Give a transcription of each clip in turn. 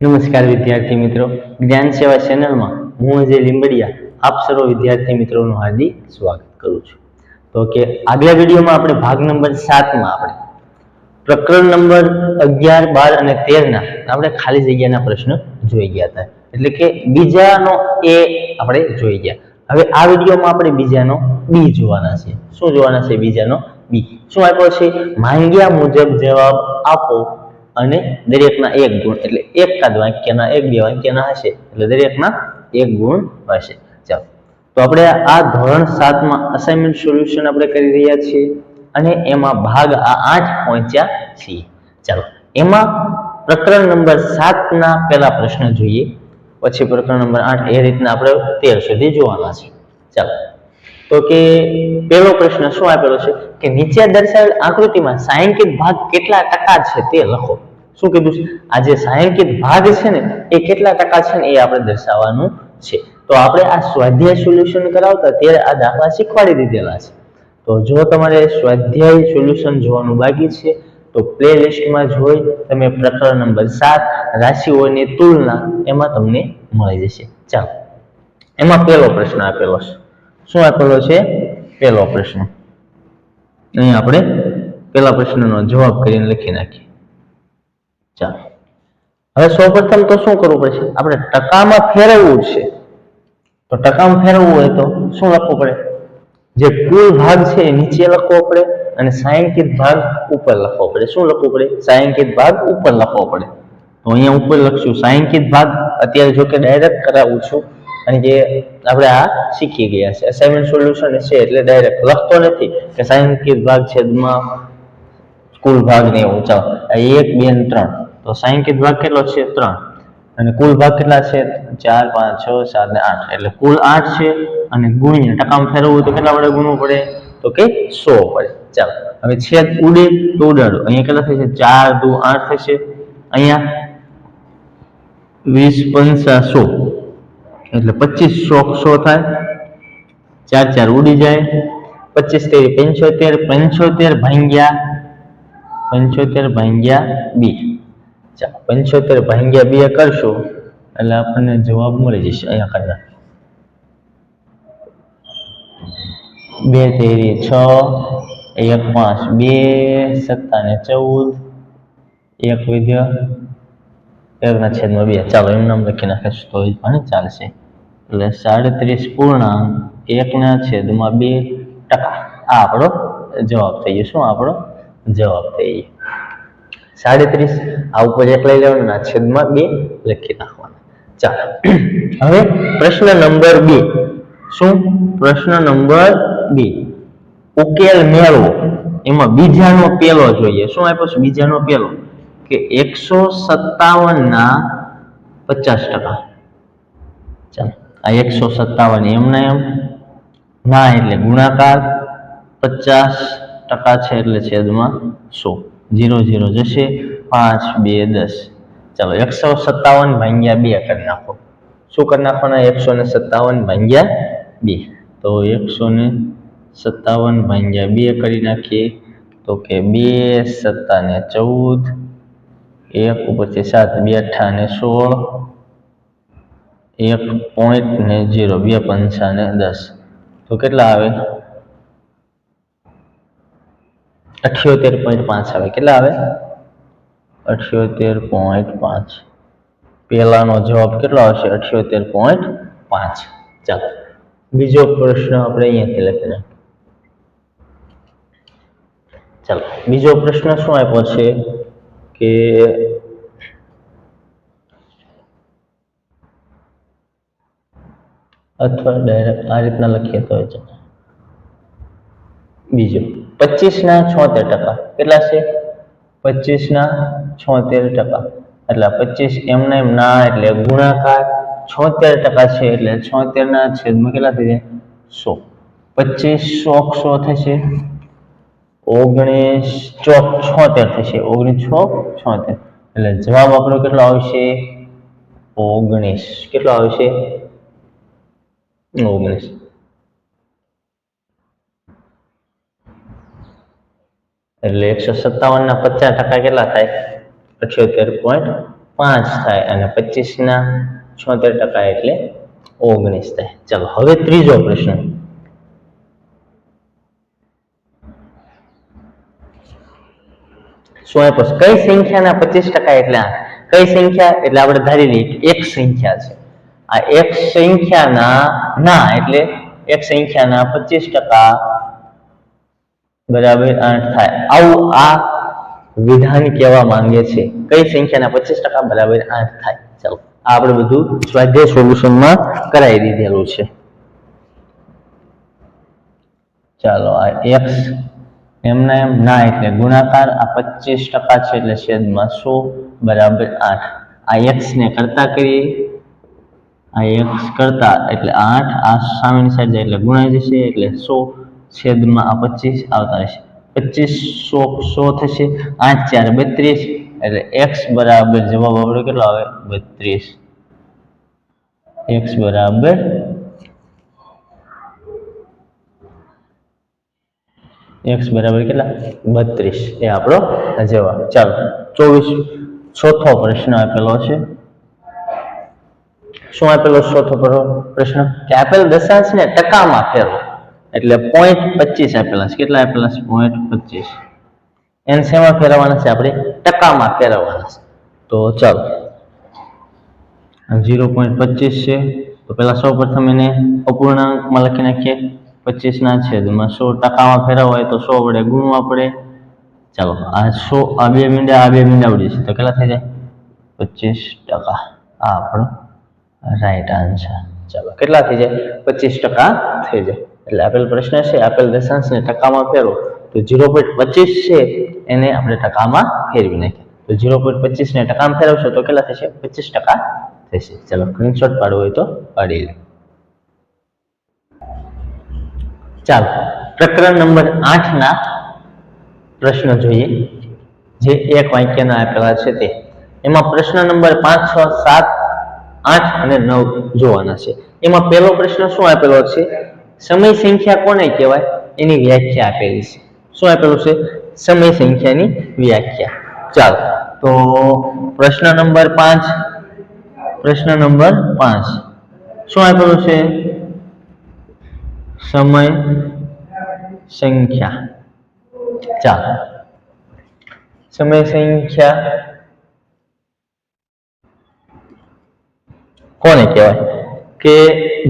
નમસ્કાર વિદ્યાર્થી મિત્રો. જ્ઞાન સેવા ચેનલમાં હું અજય લીંબડિયા, આપ સર્વ વિદ્યાર્થી મિત્રોનું હાર્દિક સ્વાગત કરું છું. તો કે આગલા વિડીયોમાં આપણે ભાગ નંબર સાતમાં આપણે પ્રકરણ નંબર અગિયાર, બાર અને તેરના આપણે ખાલી જગ્યાના પ્રશ્ન જોઈ ગયા હતા. એટલે કે બીજાનો એ આપણે જોઈ ગયા. હવે આ વિડીયોમાં આપણે બીજાનો બી જોવાના છે. શું જોવાના છે બીજાનો બી? શું આપ્યો છે? માંગ્યા મુજબ જવાબ આપો. અને દરેકના એક ગુણ, એટલે એકાદ વાક્યના એક, બે વાક્યના હશે, એટલે દરેકના એક ગુણ હશે. ચાલો. તો આપણે આ ધોરણ સાતમાં અસાઇનમેન્ટ સોલ્યુશન આપણે કરી રહ્યા છીએ, અને એમાં ભાગ આ આઠ પહોંચ્યા છીએ. ચાલો. એમાં પ્રકરણ નંબર સાતના પહેલા પ્રશ્ન જોઈએ. પછી પ્રકરણ નંબર આઠ એ રીતના આપણે તેર સુધી જોવાના છે. ચાલો. તો કે પહેલો પ્રશ્ન શું આપેલો છે? કે નીચે દર્શાવેલ આકૃતિમાં સાયંકિત ભાગ કેટલા ટકા છે તે લખો. શું કીધું છે? આ જે સાયંકિત ભાગ છે ને, એ કેટલા ટકા છે ને એ આપણે દર્શાવવાનું છે. તો આપણે આ સ્વાધ્યાય સોલ્યુશન કરાવતા ત્યારે આ દાખલા શીખવાડી દીધેલા છે. તો જો તમારે સ્વાધ્યાય સોલ્યુશન જોવાનું બાકી છે, તો પ્લે લિસ્ટમાં જોઈ તમે પ્રકરણ નંબર સાત, રાશિઓની તુલના એમાં તમને મળી જશે. ચાલો. એમાં પહેલો પ્રશ્ન આપેલો છે. શું આપેલો છે? પહેલો પ્રશ્ન. અહીં આપણે પહેલા પ્રશ્નનો જવાબ કરીને લખી નાખીએ. ચાલો. હવે સૌપ્રથમ તો શું કરવું પડશે આપણે ટકામાં ફેરવવું છે. તો ટકામાં ફેરવવું હોય તો શું લખવું પડે? જે કુલ ભાગ છે એ નીચે લખવો પડે અને સાયંકિત ભાગ ઉપર લખવો પડે. શું લખવું પડે? સાયંકિત ભાગ ઉપર લખવો પડે. તો અહીંયા ઉપર લખશું, સાયંકિત ભાગ અત્યારે જો કે ડાયરેક્ટ કરાવું છું. અને જે આપણે આ શીખી ગયા છે. અસાઇનમેન્ટ સોલ્યુશન છે એટલે ડાયરેક્ટ લખતો નથી કે સાયંકિત ભાગ છેદમાં કુલ ભાગ ને એવું ચાલો એક, બે ત્રણ. તો સાંકિત ભાગ કેટલો છે ત્રણ. અને કુલ ભાગ કેટલા છે ચાર, પાંચ, છ, સાત ને આઠ. એટલે કુલ આઠ છે અને ગુણ્યા ટકામાં ફેરવવું તો કેટલા વડે ગુણવું પડે? તો કે સો પડે ચાલો, હવે છેદ ઉડે તો ઉડાડો. અહીંયા કેટલા થશે? ચાર, દુ, આઠ થશે. અહીંયા વીસ પંચા સો. એટલે પચીસ સો સો થાય. ચાર ચાર ઉડી જાય. પચીસ તેરી પંચોતેર પંચોતેર ભાંગ્યા પંચોતેર ભાંગ્યા બી. પંચોતેર ભાંગ્યા બે કરશો, એટલે આપણને જવાબ મળી જશે અહીંયા કરતા. બે તેરી છ, એક પાંચ બે, સત્તા ને ચૌદ, એક વિદ્ય એકના છેદમાં બે. ચાલો એમ નામ લખી નાખીશું તો એ પણ ચાલશે. એટલે સાડત્રીસ પૂર્ણાંક એકના છેદમાં બે ટકા. આ આપણો જવાબ થઈ ગયો. શું આપણો જવાબ થઈ ગયો? સાડત્રીસ. આ ઉપર એક લઈ લેવાનું ના છેદમાં બે લખી નાખવાના. ચાલો. હવે પ્રશ્ન નંબર બે. શું? પ્રશ્ન નંબર બે. ઉકેલ મેળવો. એમાં બીજાનો પેલો જોઈએ. શું આપ્યો છે? બીજાનો પેલો. કે એકસો સત્તાવન ના પચાસ ટકા. ચાલો. આ એકસો સત્તાવન એમના એમ. ના એટલે ગુણાકાર પચાસ ટકા છે એટલે છેદમાં સો. જીરો ઝીરો જશે. પાંચ, બે, દસ. ચાલો, એકસો સત્તાવન ભાંગ્યા બે કરી નાખો. શું કરી નાખવાના? એકસો ને સત્તાવન ભાંગ્યા બે. તો એકસો ને સત્તાવન ભાંગ્યા બે કરી નાખીએ. તો કે બે, સત્તા ને ચૌદ, એક ઉપરથી સાત, બે અઠ્ઠા ને સોળ, એક પોઈન્ટ ને જીરો, બે પંચા ને દસ. તો કેટલા આવે? અઠ્યોતેર પોઈન્ટ પાંચ આવે. કેટલા આવે? અઠ્યોતેર પોઈન્ટ પાંચ. પહેલાનો જવાબ કેટલો આવશે? અઠ્યોતેર પોઈન્ટ પાંચ. ચાલો, બીજો પ્રશ્ન આપણે અહીંયાથી લખી ચાલો, બીજો પ્રશ્ન શું આપ્યો છે? કે અથવા ડાયરેક્ટ આ રીતના લખીએ તો બીજો. પચીસ ના છોતેર ટકા. કેટલા છે? પચીસ ના છોતેર ટકા. એટલે પચીસ એમને એમ ના એટલે ગુણાકાર છોતેર ટકા છે એટલે છોતેર ના છેદમાં કેટલા થઈ જાય? સો. પચીસ ચોક સો થશે. ઓગણીસ ચોક છોતેર થશે. ઓગણીસ છોક છોતેર. એટલે જવાબ આપણો કેટલો આવશે? ઓગણીસ. કેટલો આવશે? ઓગણીસ. એટલે એકસો સત્તાવન ના પચાસ ટકા કેટલા થાય? અઠ્યોતેર પોઈન્ટ પાંચ થાય અને પચીસ ના છોતેર ટકા એટલે ઓગણીસ થાય. ચાલો, હવે ત્રીજો પ્રશ્ન. કઈ સંખ્યાના પચીસ ટકા એટલે કઈ સંખ્યા? એટલે આપણે ધારી લઈએ એક સંખ્યા છે. આ એક સંખ્યાના ના એટલે એક સંખ્યાના પચીસ ટકા બરાબર આઠ થાય. આવું આ વિધાન કહેવા માંગે છે. કઈ સંખ્યાના? પચીસ ટકા બરાબર આઠ થાય. ચાલો, આ આપણે બધું સ્વાધ્યાય સોલ્યુશનમાં કરાવી દીધેલું છે. ચાલો, આ એક્સ એમના એમ ના એટલે ગુણાકાર આ પચીસ ટકા છે એટલે છેદમાં સો બરાબર આઠ. આ એક્સ ને કરતા કરીએ. આ એક્સ કરતા એટલે આઠ, આ સામેની સાઈડ જાય એટલે ગુણાઈ જશે એટલે સો. છેદમાં આ પચીસ આવતા રહેશે. પચીસ સો સો થશે, આઠ ચાર બત્રીસ, એટલે એક્સ બરાબર જવાબ આપણો કેટલો આવે? બત્રીસ. એક્સ બરાબર એક્સ બરાબર કેટલા? બત્રીસ. એ આપણો જવાબ. ચાલો, ચોવીસ ચોથો પ્રશ્ન આપેલો છે. શું આપેલો ચોથો પ્રશ્ન? કે આપેલ દશાંશને ટકામાં ફેરવો. એટલે પોઈન્ટ પચીસ આપેલા છે કેટલા આપેલા છે પોઈન્ટ પચીસ એને શેમાં ફેરવવાના છે આપણે? ટકામાં ફેરવવાના છે. તો ચાલો. ઝીરો પોઈન્ટ પચીસ છે. તો પહેલાં સૌ પ્રથમ એને અપૂર્ણાંકમાં લખી નાખીએ. પચીસના છેદમાં સો ટકામાં ફેરવવા હોય તો સો વડે ગુણવા પડે. ચાલો, આ સો, આ બે મીંડા, આ બે મીંડા ઉડી છે તો કેટલા થઈ જાય? પચીસ ટકા. આ આપણો રાઈટ આન્સર ચાલો, કેટલા થઈ જાય? પચીસ ટકા થઈ જાય. એટલે આપેલ પ્રશ્ન છે, આપેલ દશાંશને ટકામાં ફેરવો. તો ઝીરો પોઈન્ટ પચીસ છે, એને આપણે ટકામાં ફેરવી નાખીએ. તો ઝીરો પોઈન્ટ પચીસને ટકામાં ફેરવશો તો કેટલા થશે? પચીસ ટકા થશે. ચાલો સ્ક્રીનશોટ પાડવો હોય તો પાડી લે. ચાલો, પ્રકરણ નંબર આઠના પ્રશ્નો જોઈએ. જે એક વાક્યના આપેલા છે તે. એમાં પ્રશ્ન નંબર પાંચ, છ, સાત, આઠ અને નવ જોવાના છે. એમાં પહેલો પ્રશ્ન શું આપેલો છે? સમય સંખ્યા કોને કહેવાય? એની વ્યાખ્યા આપેલી છે. શું આપેલું છે? સમય સંખ્યાની વ્યાખ્યા. ચાલો, તો પ્રશ્ન નંબર પાંચ. પ્રશ્ન નંબર પાંચ. શું આપેલું છે? સમય સંખ્યા. ચાલો, સમય સંખ્યા કોને કહેવાય? કે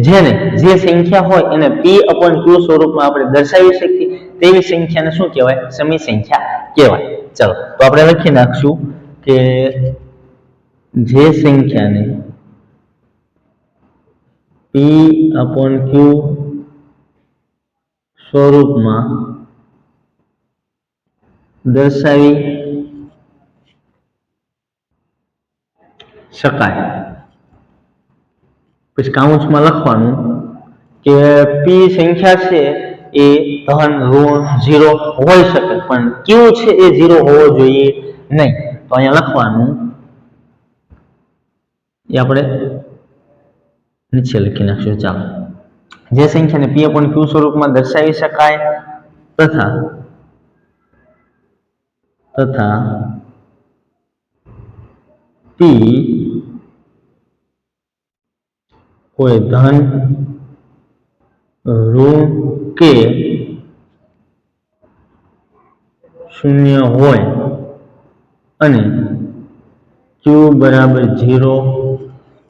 જેને જે સંખ્યા હોય એને p upon q સ્વરૂપમાં આપણે દર્શાવી શકીએ, તેવી સંખ્યાને શું કહેવાય? સમી સંખ્યા કહેવાય. ચલો, તો આપણે લખી નાખશું કે જે સંખ્યાને p upon q સ્વરૂપમાં દર્શાવી શકાય. પછી કાઉન્સમાં લખવાનું કે પી સંખ્યા છે એ ધન ઋણ ઝીરો હોઈ શકે, પણ કયું છે એ ઝીરો હોવો જોઈએ નહીં. તો અહીંયા લખવાનું. એ આપણે નીચે લખી નાખશું, ચાલો. જે સંખ્યાને પી પણ ક્યુ સ્વરૂપમાં દર્શાવી શકાય તથા તથા p કોઈ ધન ઋણ કે શૂન્ય હોય અને ક્યુ બરાબર ઝીરો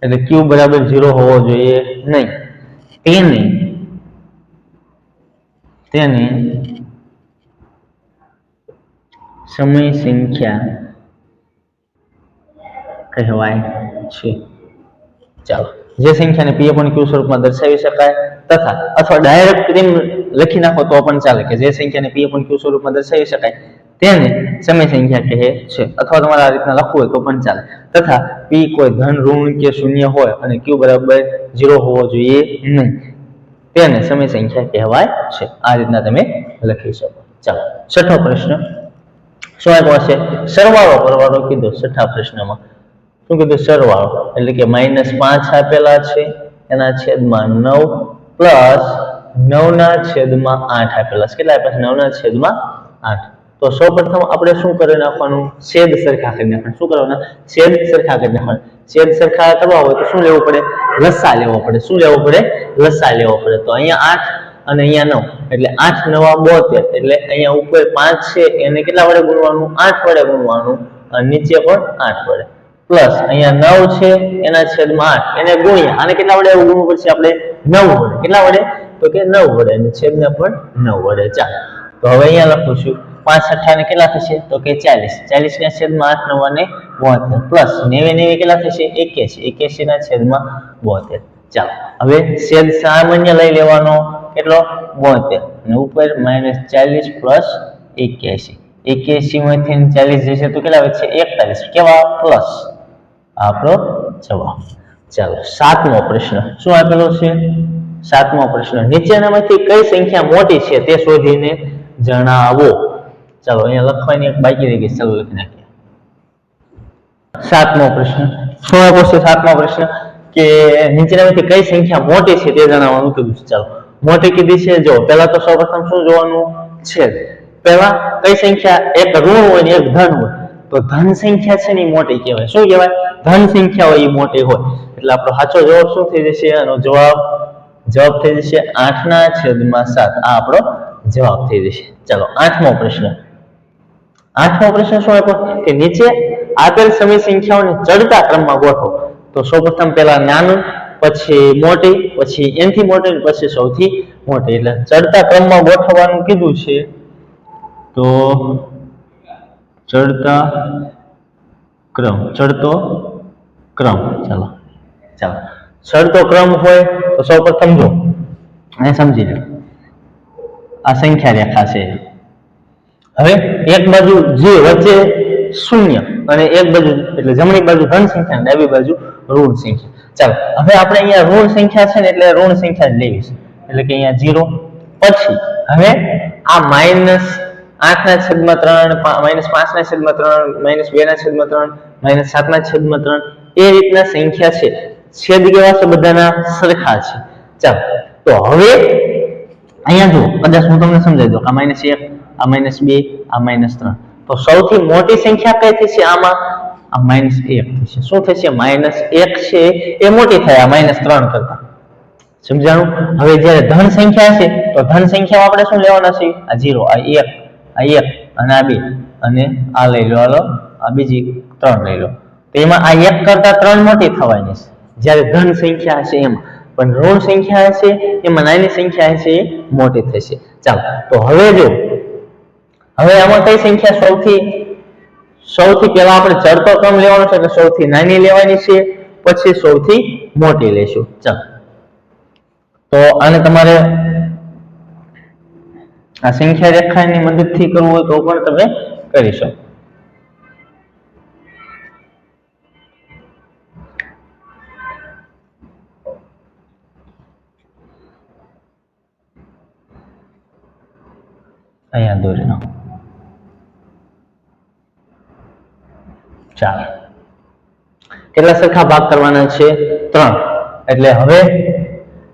એટલે ક્યુ બરાબર ઝીરો હોવો જોઈએ નહીં. તેને તેને સમય સંખ્યા કહેવાય છે. ચાલો. જે સંખ્યાને પી upon ક્યુ સ્વરૂપમાં દર્શાવી શકાય તથા અથવા ડાયરેક્ટ એમ લખી નાખો તો પણ ચાલે કે જે સંખ્યાને પી upon ક્યુ સ્વરૂપમાં દર્શાવી શકાય તેને સમય સંખ્યા કહે છે. અથવા તમારે આ રીતના લખવું હોય તો પણ ચાલે. તથા પી કોઈ ધન, ઋણ કે શૂન્ય હોય અને ક્યુ બરાબર ઝીરો હોવો જોઈએ નહીં. તેને સમય સંખ્યા કહેવાય છે. આ રીતના તમે લખી શકો. ચાલો, છઠ્ઠો પ્રશ્ન. શું આપ્યો છે સરવાળો કરવાનો કીધો. છઠ્ઠા પ્રશ્નમાં. શું કીધું? સરવાળો. એટલે કે માઇનસ પાંચ આપેલા છે, એના છેદમાં નવ પ્લસ નવના છેદમાં આઠ આપેલા છે. કેટલા આપ્યા છે? નવના છેદમાં આઠ. તો સૌપ્રથમ આપણે શું કરી નાખવાનું? છેદ સરખા કરી નાખવાનું. શું કરવાના? છેદ સરખા કરી નાખવાનું. છેદ સરખા કરવા હોય તો શું લેવું પડે? લસા લેવો પડે. શું લેવો પડે? લસા લેવો પડે. તો અહીંયા આઠ અને અહીંયા નવ. એટલે આઠ, નવા બોતેર. એટલે અહીંયા ઉપર પાંચ છે, એને કેટલા વડે ગુણવાનું? આઠ વડે ગુણવાનું. અને નીચે પણ આઠ વડે. પ્લસ અહીંયા નવ છે, એના છેદમાં આઠ. એને ગુણ્યા. આને કેટલા વડે ગુણવું પડશે આપણે? નવ વડે. કેટલા વડે? તો કે નવ વડે. અને છેદને પણ નવ વડે. ચાલો. તો હવે અહીંયા લખું છું. પાંચ અઠ્ઠાને કેટલા થશે? તો કે ચાલીસ. ચાલીસ ના છેદમાં આઠ, નવ અને બોતેર. પ્લસ નેવે નેવે કેટલા થશે? એક્યાસી. એક્યાસી ના છેદમાં બોતેર. ચાલો. હવે છેદ સામાન્ય લઈ લેવાનો. કેટલો? બોતેર. અને ઉપર માઇનસ ચાલીસ પ્લસ એક્યાસી. એક્યાસી માંથી ચાલીસ જશે તો કેટલા વધશે? એકતાલીસ. કેવા? પ્લસ. આપણો જવાબ. ચાલો, સાતમો પ્રશ્ન. શું આપેલો છે? સાતમો પ્રશ્ન. નીચેનામાંથી કઈ સંખ્યા મોટી છે તે શોધીને જણાવો. ચાલો, અહીંયા લખવાની એક બાકી રહી ગઈ ચાલો લખી નાખીએ. સાતમો પ્રશ્ન. શું આપો છે સાતમો પ્રશ્ન? કે નીચેનામાંથી કઈ સંખ્યા મોટી છે તે જણાવવાનું કીધું છે. ચાલો, મોટી કીધી છે? જો પહેલા તો સૌપ્રથમ શું જોવાનું છે? પહેલા કઈ સંખ્યા? એક ઋણ હોય ને એક ધન હોય. તો ધન સંખ્યા છે ને મોટી કહેવાય. શું કહેવાય? ધન સંખ્યા હોય એ મોટી હોય. એટલે આપણો સાચો જવાબ શું થઈ જશે? આનો જવાબ જવાબ થઈ જશે આઠના છેદમાં સાત. આ આપણો જવાબ થઈ જશે. ચાલો, આઠમો પ્રશ્ન. આઠમો પ્રશ્ન શું આપ્યો? કે નીચે આપેલ સમય સંખ્યાઓને ચડતા ક્રમમાં ગોઠવો. તો સૌપ્રથમ પહેલા નાનું, પછી મોટી, પછી એનથી મોટી, પછી સૌથી મોટી. એટલે ચડતા ક્રમમાં ગોઠવવાનું કીધું છે. તો ચડતા ક્રમ, ચડતો ક્રમ. ચાલો ચાલો. ચડતો ક્રમ હોય તો સૌપ્રથમ જો, અહીં સમજી લો. આ સંખ્યા રેખા છે. હવે એક બાજુ જે વચ્ચે શૂન્ય અને એક બાજુ એટલે જમણી બાજુ ધન સંખ્યા ડાબી બાજુ ઋણ સંખ્યા. ચાલો, હવે આપણે અહીંયા ઋણ સંખ્યા છે ને એટલે ઋણ સંખ્યા જ લેવી છે એટલે કે અહીંયા જીરો પછી, હવે આ માઇનસ આઠ ના છેદમાં ત્રણ માઇનસ પાંચ ના છેદમાં ત્રણ, માઇનસ બે ના છેદમાં ત્રણ, માઇનસ સાત ના છેદમાં ત્રણ, એ રીતના સંખ્યા છે. છેદ કેવા છે? બધાના સરખા છે. ચાલો, તો હવે અહીંયા જુઓ. કદાચ હું તમને સમજાવી દઉં આ માઇનસ એક, આ માઇનસ બે, આ માઇનસ ત્રણ. તો સૌથી મોટી સંખ્યા કઈ થશે આમાં? આ માઇનસ એક થશે શું થશે માઇનસ એક છે. એ મોટી થાય આ માઇનસ ત્રણ કરતા. સમજાણું? હવે જ્યારે ધન સંખ્યા છે, તો ધન સંખ્યા આપણે શું લેવાના છે આ જીરો, આ એક આ એક અને આ બે. અને આ લઈ લો, હાલો. આ બીજી ત્રણ લઈ લો. તો એમાં આ એક કરતા ત્રણ મોટી થવાની છે. જ્યારે ધન સંખ્યા હશે એમાં. પણ ઋણ સંખ્યા હશે, એમાં નાની સંખ્યા હશે એ મોટી થશે. ચાલો, તો હવે જો, હવે આમાં કઈ સંખ્યા સૌથી સૌથી પહેલા આપણે ચડતો ક્રમ લેવાનો છે, એટલે સૌથી નાની લેવાની છે, પછી સૌથી મોટી લેશું. ચાલો. તો આને તમારે આ સંખ્યા રેખાની મદદથી કરવું હોય તો પણ તમે કરી શકો. અહીંયા દોરી નાખો ચાલો. કેટલા સરખા ભાગ કરવાના છે? ત્રણ. એટલે હવે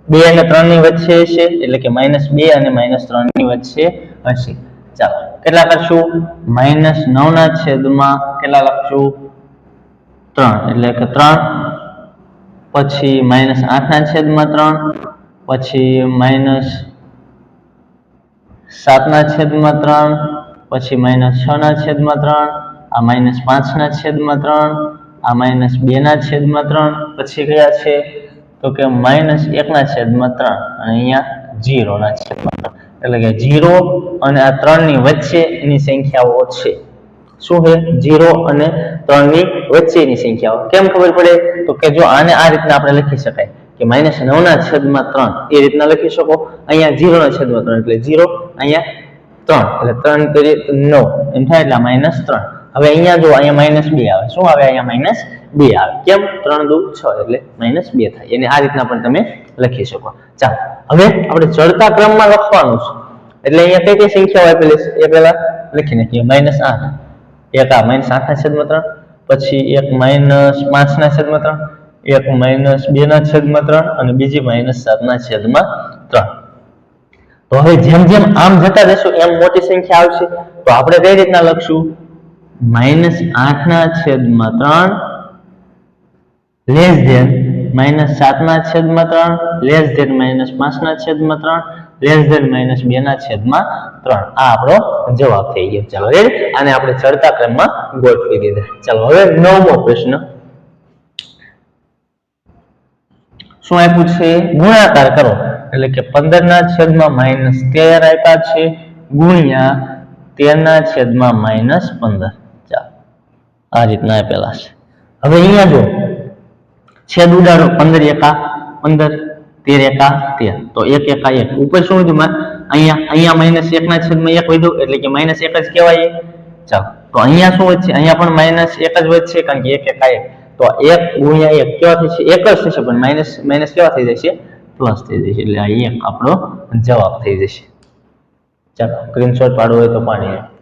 બે અને ત્રણની વચ્ચે છે એટલે કે માઇનસ બે અને માઇનસ ત્રણની વચ્ચે હશે. ચાલો, કેટલા કરશું માઇનસ નવ ના છેદમાં કેટલા લખશું? ત્રણ, એટલે કે ત્રણ, પછી માઇનસ આઠ ના છેદમાં ત્રણ, પછી માઇનસ સાતના છેદમાં ત્રણ, પછી માઇનસ છ ના છેદમાં ત્રણ, આ માઇનસ પાંચના છેદમાં ત્રણ, આ માઇનસ બેના છેદમાં ત્રણ, પછી કયા છે? તો કે માઇનસ એકના છેદમાં ત્રણ અને અહીંયા જીરોના છેદમાં ત્રણ. એટલે કે જીરો અને આ ત્રણની વચ્ચે એની સંખ્યાઓ છે. શું છે? જીરો અને ત્રણની વચ્ચેની સંખ્યાઓ. કેમ ખબર પડે? તો કે જો આને આ રીતના આપણે લખી શકાય કે માઇનસ નવના છેદમાં ત્રણ. એ રીતના લખી શકો? અહીંયા જીરો ના છેદમાં ત્રણ, એટલે જીરો અહીંયા ત્રણ. એટલે ત્રણ કરી નવ. એમ થાય એટલે માઇનસ ત્રણ. હવે અહીંયા જો અહીંયા માઇનસ બે આવે. શું આવે? અહીંયા માઇનસ બે આવે. કેમ? ત્રણ દુ છ એટલે માઇનસ બે થાય. એને આ રીતના પણ તમે લખી શકો. ચાલો, હવે આપણે ચડતા ક્રમમાં લખવાનું છે. એટલે અહીંયા કઈ કઈ સંખ્યાઓ આપેલી છે? એ પહેલા લખી નાખીએ. માઇનસ આઠ. એક આ માઇનસ આઠના છેદમાં ત્રણ. પછી એક માઇનસ પાંચના છેદમાં ત્રણ. એક માઇનસ બે ના છેદમાં ત્રણ. અને બીજી માઇનસ સાતના છેદમાં ત્રણ. તો હવે જેમ જેમ આમ જતા જશું, એમ મોટી સંખ્યા આવશે. તો આપણે કઈ રીતના લખશું? માઇનસ આઠના છેદમાં ત્રણ લેસ ધેન માઇનસ સાતના છેદમાં ત્રણ લેસ ધેન માઇનસ પાંચના છેદમાં ત્રણ લેસ ધેન માઇનસ બેના છેદમાં ત્રણ. આ આપણો જવાબ થઈ ગયો. ચાલો રેડ આને આપણે ચડતા ક્રમમાં ગોઠવી દીધા. ચાલો, હવે નવમો પ્રશ્ન. શું આપ્યું છે? ગુણાકાર કરો. એટલે કે પંદર ના છેદમાં માઇનસ તેર આપ્યા છે, ગુણ્યા તેરના છેદમાં માઇનસ પંદર. ચાલો, આ રીતના આપેલા છે. હવે અહીંયા જો છેદ ઉડાડો, પંદર એકા, પંદર, તેર એકા, તેર. તો એક એકા એક. ઉપર શું વધ્યું અહીંયા અહીંયા માઇનસ એક ના છેદમાં એક વધ્યું, એટલે કે માઇનસ એક જ કહેવાય. ચાલો. તો અહીંયા શું વધશે? અહીંયા પણ માઇનસ એક જ વધશે, કારણ કે એક એકા એક. તો એક ગુણ્યા એક કેવા થશે? એક જ થશે, પણ માઇનસ માઇનસ કેવા થઈ જશે? પ્લસ થઈ જશે. એટલે આ એક આપણો જવાબ થઈ જશે. ચાલો. સ્ક્રીનશોટ પાડવો હોય તો પાડી